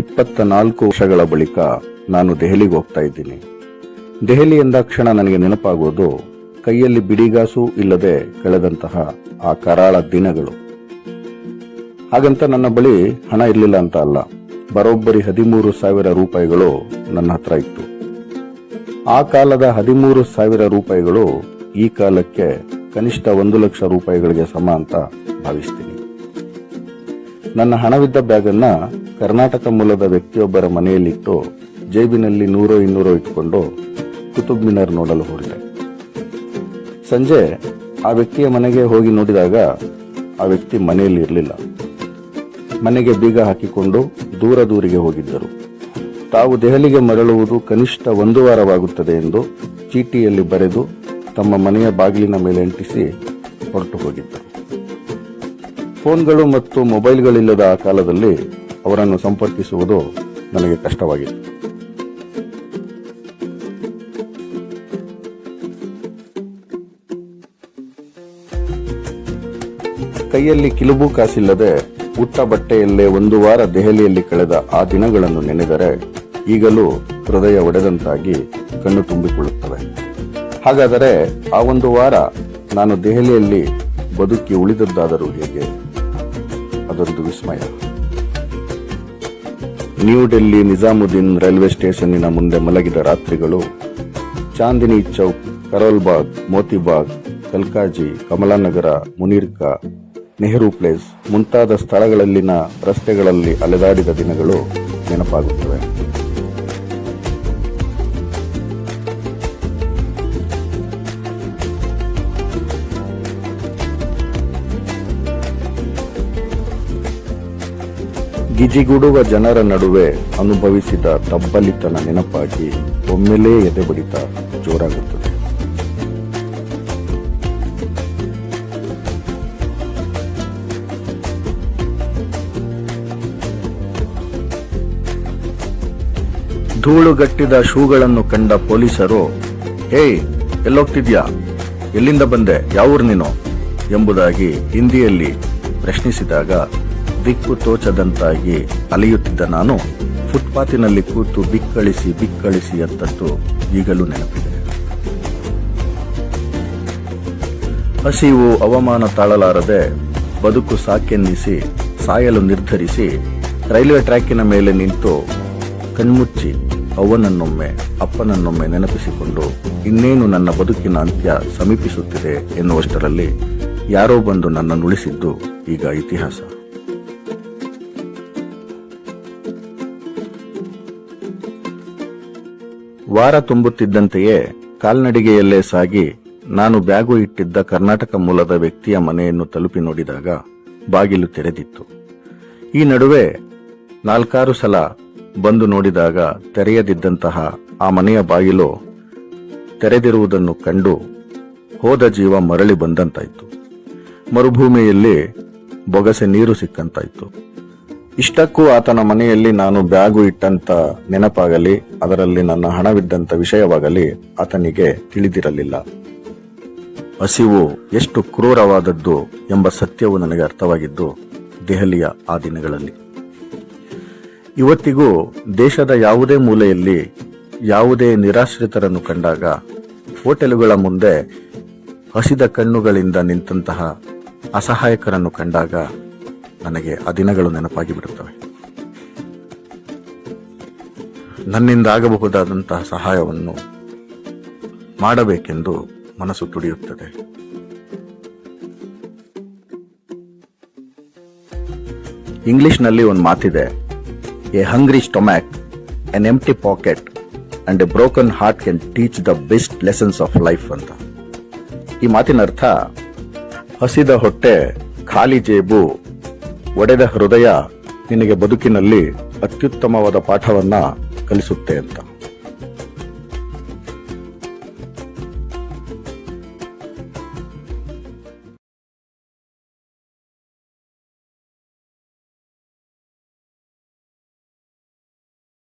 ಇಪ್ಪತ್ತ ನಾಲ್ಕು ವರ್ಷಗಳ ಬಳಿಕ ನಾನು ದೆಹಲಿಗೆ ಹೋಗ್ತಾ ಇದ್ದೀನಿ. ದೆಹಲಿ ಎಂದಾಕ್ಷಣ ನನಗೆ ನೆನಪಾಗುವುದು ಕೈಯಲ್ಲಿ ಬಿಡಿಗಾಸು ಇಲ್ಲದೆ ಕಳೆದಂತಹ ಆ ಕರಾಳ ದಿನಗಳು. ಹಾಗಂತ ನನ್ನ ಬಳಿ ಹಣ ಇರಲಿಲ್ಲ ಅಂತ ಅಲ್ಲ, ಬರೋಬ್ಬರಿ ಹದಿಮೂರು ಸಾವಿರ ರೂಪಾಯಿಗಳು ನನ್ನ ಹತ್ರ ಇತ್ತು. ಆ ಕಾಲದ ಹದಿಮೂರು ಸಾವಿರ ರೂಪಾಯಿಗಳು ಈ ಕಾಲಕ್ಕೆ ಕನಿಷ್ಠ ಒಂದು ಲಕ್ಷ ರೂಪಾಯಿಗಳಿಗೆ ಸಮ ಅಂತ ಭಾವಿಸ್ತೀನಿ. ನನ್ನ ಹಣವಿದ್ದ ಬ್ಯಾಗನ್ನ ಕರ್ನಾಟಕ ಮೂಲದ ವ್ಯಕ್ತಿಯೊಬ್ಬರ ಮನೆಯಲ್ಲಿಟ್ಟು ಜೇಬಿನಲ್ಲಿ ನೂರೋ ಇನ್ನೂರೋ ಇಟ್ಕೊಂಡು ಕುತುಬ್ ಮಿನಾರ್ ನೋಡಲು ಹೋಗಿದೆ. ಸಂಜೆ ಆ ವ್ಯಕ್ತಿಯ ಮನೆಗೆ ಹೋಗಿ ನೋಡಿದಾಗ ಆ ವ್ಯಕ್ತಿ ಮನೆಯಲ್ಲಿ ಇರಲಿಲ್ಲ. ಮನೆಗೆ ಬೀಗ ಹಾಕಿಕೊಂಡು ದೂರ ದೂರಿಗೆ ಹೋಗಿದ್ದರು. ತಾವು ದೆಹಲಿಗೆ ಮರಳುವುದು ಕನಿಷ್ಠ ಒಂದು ವಾರವಾಗುತ್ತದೆ ಎಂದು ಚೀಟಿಯಲ್ಲಿ ಬರೆದು ತಮ್ಮ ಮನೆಯ ಬಾಗಿಲಿನ ಮೇಲೆ ಅಂಟಿಸಿ ಹೊರಟು ಹೋಗಿದ್ದರು. ಫೋನ್ಗಳು ಮತ್ತು ಮೊಬೈಲ್ಗಳಿಲ್ಲದ ಆ ಕಾಲದಲ್ಲಿ ಅವರನ್ನು ಸಂಪರ್ಕಿಸುವುದು ನನಗೆ ಕಷ್ಟವಾಗಿತ್ತು ಕೈಯಲ್ಲಿ ಕಿಲುಬು ಕಾಸಿಲ್ಲದೆ ಉಟ್ಟ ಬಟ್ಟೆಯಲ್ಲೇ ಒಂದು ವಾರ ದೆಹಲಿಯಲ್ಲಿ ಕಳೆದ ಆ ದಿನಗಳನ್ನು ನೆನೆದರೆ ಈಗಲೂ ಹೃದಯ ಒಡೆದಂತಾಗಿ ಕಣ್ಣು ತುಂಬಿಕೊಳ್ಳುತ್ತವೆ. ಹಾಗಾದರೆ ಆ ಒಂದು ವಾರ ನಾನು ದೆಹಲಿಯಲ್ಲಿ ಬದುಕಿ ಉಳಿದದ್ದಾದರೂ ಹೇಗೆ? ಅದೊಂದು ವಿಸ್ಮಯ. ನ್ಯೂ ಡೆಲ್ಲಿ ನಿಜಾಮುದ್ದೀನ್ ರೈಲ್ವೆ ಸ್ಟೇಷನ್ನಿನ ಮುಂದೆ ಮಲಗಿದ ರಾತ್ರಿಗಳು. ಚಾಂದಿನಿ ಚೌಕ್, ಕರೋಲ್ಬಾಗ್, ಮೋತಿಬಾಗ್, ಕಲ್ಕಾಜಿ, ಕಮಲಾನಗರ, ಮುನಿರ್ಕಾ, ನೆಹರು ಪ್ಲೇಸ್ ಮುಂತಾದ ಸ್ಥಳಗಳಲ್ಲಿನ ರಸ್ತೆಗಳಲ್ಲಿ ಅಲೆದಾಡಿದ ದಿನಗಳು ನೆನಪಾಗುತ್ತವೆ. ಗಿಜಿಗುಡುವ ಜನರ ನಡುವೆ ಅನುಭವಿಸಿದ ತಬ್ಬಲಿತನ ನೆನಪಾಗಿ ಒಮ್ಮೆಲೇ ಎದೆ ಬಡಿತ ಜೋರಾಗುತ್ತದೆ. ಧೂಳುಗಟ್ಟಿದ ಶೂಗಳನ್ನು ಕಂಡ ಪೊಲೀಸರು, ಹೇಯ್, ಎಲ್ಲೋಗ್ತಿದ್ಯಾ? ಎಲ್ಲಿಂದ ಬಂದೆ? ಯಾವೂರ್ ನೀನು? ಎಂಬುದಾಗಿ ಹಿಂದಿಯಲ್ಲಿ ಪ್ರಶ್ನಿಸಿದಾಗ ದಿಕ್ಕು ತೋಚದಂತಾಗಿ ಅಲೆಯುತ್ತಿದ್ದ ನಾನು ಫುಟ್ಪಾತಿನಲ್ಲಿ ಕೂತು ಬಿಕ್ಕಳಿಸಿ ಬಿಕ್ಕಳಿಸಿ ಅಂತದ್ದು ಈಗಲೂ ನೆನಪಿದೆ. ಹಸಿವು ಅವಮಾನ ತಾಳಲಾರದೆ ಬದುಕು ಸಾಕೆನ್ನಿಸಿ, ಸಾಯಲು ನಿರ್ಧರಿಸಿ ರೈಲ್ವೆ ಟ್ರ್ಯಾಕಿನ ಮೇಲೆ ನಿಂತು ಕಣ್ಮುಚ್ಚಿ ಅವನನ್ನೊಮ್ಮೆ, ಅಪ್ಪನನ್ನೊಮ್ಮೆ ನೆನಪಿಸಿಕೊಂಡು ಇನ್ನೇನು ನನ್ನ ಬದುಕಿನ ಅಂತ್ಯ ಸಮೀಪಿಸುತ್ತಿದೆ ಎನ್ನುವಷ್ಟರಲ್ಲಿ ಯಾರೋ ಬಂದು ನನ್ನನ್ನುಳಿಸಿದ್ದು ಈಗ ಇತಿಹಾಸ. ವಾರ ತುಂಬುತ್ತಿದ್ದಂತೆಯೇ ಕಾಲ್ನಡಿಗೆಯಲ್ಲೇ ಸಾಗಿ ನಾನು ಬ್ಯಾಗು ಇಟ್ಟಿದ್ದ ಕರ್ನಾಟಕ ಮೂಲದ ವ್ಯಕ್ತಿಯ ಮನೆಯನ್ನು ತಲುಪಿ ನೋಡಿದಾಗ ಬಾಗಿಲು ತೆರೆದಿತ್ತು. ಈ ನಡುವೆ ನಾಲ್ಕಾರು ಸಲ ಬಂದು ನೋಡಿದಾಗ ತೆರೆಯದಿದ್ದಂತಹ ಆ ಮನೆಯ ಬಾಗಿಲು ತೆರೆದಿರುವುದನ್ನು ಕಂಡು ಹೋದ ಜೀವ ಮರಳಿ ಬಂದಂತಾಯಿತು. ಮರುಭೂಮಿಯಲ್ಲಿ ಬೊಗಸೆ ನೀರು ಸಿಕ್ಕಂತಾಯ್ತು. ಇಷ್ಟಕ್ಕೂ ಆತನ ಮನೆಯಲ್ಲಿ ನಾನು ಬ್ಯಾಗು ಇಟ್ಟಂತ ನೆನಪಾಗಲಿ, ಅದರಲ್ಲಿ ನನ್ನ ಹಣವಿದ್ದಂತ ವಿಷಯವಾಗಲಿ ಆತನಿಗೆ ತಿಳಿದಿರಲಿಲ್ಲ. ಹಸಿವು ಎಷ್ಟು ಕ್ರೂರವಾದದ್ದು ಎಂಬ ಸತ್ಯವು ನನಗೆ ಅರ್ಥವಾಗಿದ್ದು ದೆಹಲಿಯ ಆ ದಿನಗಳಲ್ಲಿ. ಇವತ್ತಿಗೂ ದೇಶದ ಯಾವುದೇ ಮೂಲೆಯಲ್ಲಿ ಯಾವುದೇ ನಿರಾಶ್ರಿತರನ್ನು ಕಂಡಾಗ ಹೋಟೆಲುಗಳ ಮುಂದೆ ಹಸಿದ ಕಣ್ಣುಗಳಿಂದ ನಿಂತಹ ಅಸಹಾಯಕರನ್ನು ಕಂಡಾಗ ನನಗೆ ಆ ದಿನಗಳು ನೆನಪಾಗಿ ಬಿಡುತ್ತವೆ. ನನ್ನಿಂದ ಆಗಬಹುದಾದಂತಹ ಸಹಾಯವನ್ನು ಮಾಡಬೇಕೆಂದು ಮನಸ್ಸು ತುಡಿಯುತ್ತದೆ. ಇಂಗ್ಲಿಷ್ನಲ್ಲಿ ಒಂದು ಮಾತಿದೆ, a hungry stomach, an empty pocket, and a broken heart can teach the best lessons of life ಅಂತ. ಈ ಮಾತಿನ ಅರ್ಥ, ಹಸಿದ ಹೊಟ್ಟೆ, ಖಾಲಿ ಜೇಬು ಒಡೆದ ಹೃದಯ ನಿನಗೆ ಬದುಕಿನಲ್ಲಿ ಅತ್ಯುತ್ತಮವಾದ ಪಾಠವನ್ನ ಕಲಿಸುತ್ತೆ ಅಂತ.